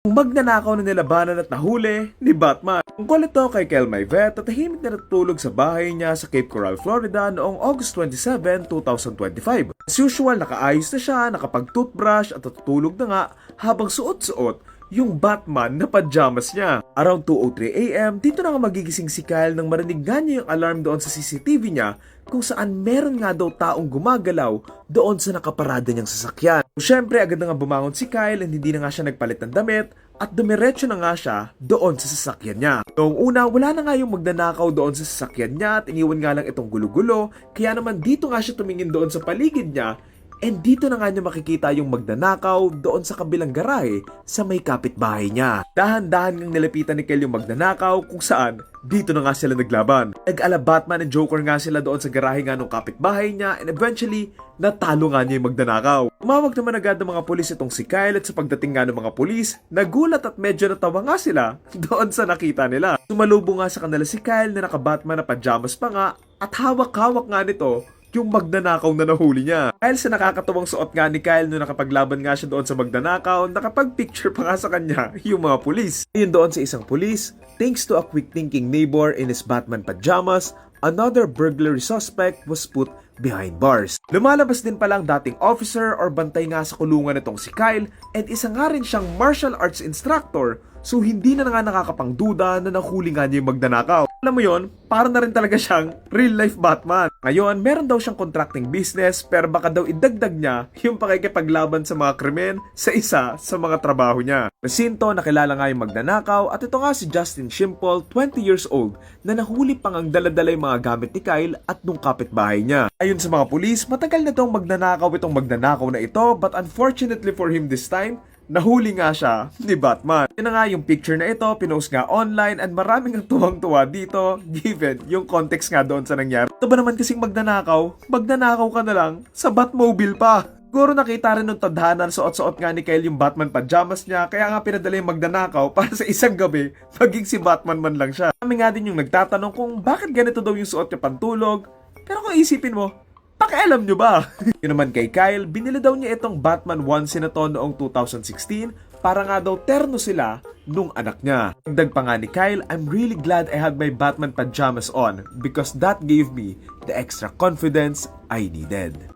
Magnanakaw na nilabanan at nahuli ni Batman. Tungkol ito kay Kel Mayvet at tahimik na natutulog sa bahay niya sa Cape Coral, Florida noong August 27, 2025. As usual, nakaayos na siya, nakapag-toothbrush at natutulog na nga habang suot-suot yung Batman na pajamas niya. Around 2.03am, dito na nga magigising si Kyle nang marinig nga niya yung alarm doon sa CCTV niya kung saan meron nga daw taong gumagalaw doon sa nakaparada niyang sasakyan. Siyempre, agad na nga bumangon si Kyle and hindi na nga siya nagpalit ng damit at dumiretso na nga siya doon sa sasakyan niya. Noong una, wala na nga yung magnanakaw doon sa sasakyan niya at iniwan nga lang itong gulo-gulo kaya naman dito nga siya tumingin doon sa paligid niya And dito na nga niya makikita yung magnanakaw doon sa kabilang garahe sa may kapitbahay niya. Dahan-dahan ngang nilapitan ni Kel yung magnanakaw kung saan dito na nga sila naglaban. Nag-ala Batman and Joker nga sila doon sa garahe nga ng kapitbahay niya and eventually natalo nga niya yung magnanakaw. Tumawag naman agad ng mga pulis itong si Kyle at sa pagdating nga ng mga pulis, nagulat at medyo natawa nga sila doon sa nakita nila. Sumalubong nga sa kanila si Kyle na naka-Batman na pajamas pa nga at hawak-hawak nga nito yung magnanakaw na nahuli niya. Dahil sa nakakatuwang suot nga ni Kyle nung nakapaglaban nga siya doon sa magnanakaw, nakapag-picture pa nga sa kanya yung mga pulis. Yun doon sa isang pulis, thanks to a quick thinking neighbor in his Batman pajamas, another burglary suspect was put behind bars. Lumalabas din pala ang dating officer or bantay nga sa kulungan nitong si Kyle and isa nga rin siyang martial arts instructor so hindi na nga nakakapangduda na nahuli nga niya yung magnanakaw. Alam mo yon, para na rin talaga siyang real life Batman. Ngayon, meron daw siyang contracting business pero baka daw idagdag niya yung pakikipaglaban sa mga krimen sa isa sa mga trabaho niya. Resinto, nakilala nga yung magnanakaw at ito nga si Justin Shimple, 20 years old, na nahuli pang ang daladala yung mga gamit ni Kyle at nung kapitbahay niya. Ayon sa mga pulis, matagal na tong magnanakaw itong magnanakaw na ito but unfortunately for him this time, nahuli nga siya ni Batman. Yun na nga yung picture na ito, pinost nga online and maraming ang tuwang-tuwa dito given yung context nga doon sa nangyari. Ito ba naman kasing magnanakaw? Magnanakaw ka na lang sa Batmobile pa. Siguro nakita rin nung tadhana na suot-suot nga ni Kyle yung Batman pajamas niya kaya nga pinadala yung magnanakaw para sa isang gabi maging si Batman man lang siya. Kami nga din yung nagtatanong kung bakit ganito daw yung suot niya pantulog. Pero kung isipin mo, Pakialam nyo ba? Yun naman kay Kyle, binili daw niya itong Batman onesie na to noong 2016 para nga daw terno sila nung anak niya. Dagdag pa nga ni Kyle, I'm really glad I had my Batman pajamas on because that gave me the extra confidence I needed.